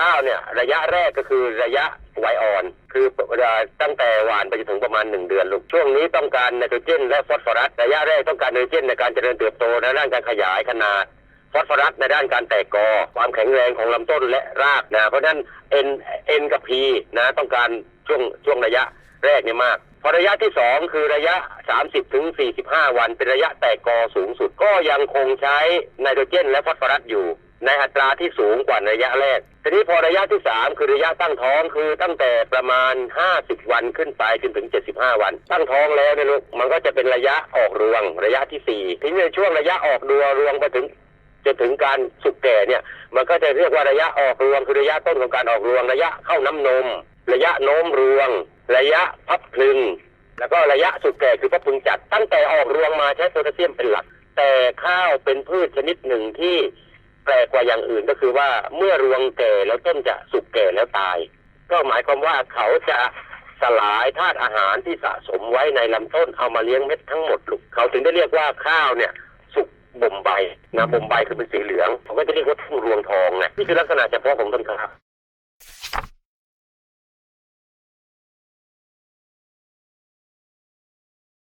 ข้าวเนี่ยระยะแรกก็คือระยะไวอ่อน คือตั้งแต่หวานไปจนถึงประมาณหนึ่งเดือนลูกช่วงนี้ต้องการไนโตรเจน และฟอสฟอรัสระยะแรกต้องการไนโตรเจนในการเจริญเติบโตในด้านการขยายขนาดฟอสฟอรัสในด้านการแตกกอ ความแข็งแรงของลำต้นและรากนะเพราะฉะนั้น N N กับ P นะต้องการช่วงช่วงระยะแรกเนี่ยมากพอระยะที่สองคือระยะ 30 ถึง 45 วัน เป็นระยะแตกกอสูงสุด ก็ยังคงใช้ไนโตรเจน และฟอสฟอรัสอยู่ ในอัตราที่สูงกว่าระยะแรก ทีนี้พอระยะที่สามคือระยะตั้งท้องคือตั้งแต่ประมาณ 50 วันขึ้นไปจนถึง 75 วัน ตั้งท้องแล้วเนี่ยลูกมันก็จะเป็นระยะออกรวง ระยะที่สี่ทีนี้ในช่วงระยะออกรวงรวงไปถึงจนถึงการสุกแก่เนี่ยมันก็จะเรียกว่าระยะออกรวงคือระยะต้นของการออกรวง ระยะเข้าน้ำนม ระยะโน้มรวง ระยะพับพลึง แล้วก็ระยะสุกแก่คือพับพลึงจัด ตั้งแต่ออกรวงมาใช้โพแทสเซียมเป็นหลัก แต่ข้าวเป็นพืชชนิดหนึ่งที่ แปลกกว่าอย่างอื่นก็คือว่าเมื่อรวงแก่แล้วต้นจะสุกแก่แล้วตาย ก็หมายความว่าเขาจะสลายธาตุอาหารที่สะสมไว้ในลำต้นเอามาเลี้ยงเม็ดทั้งหมดลูกเขาถึงได้เรียกว่าข้าวเนี่ยสุกบ่มใบนะบ่มใบคือเป็นสีเหลืองเขาก็จะเรียกว่าทุ่งรวงทองไงนี่คือลักษณะเฉพาะของต้นข้าว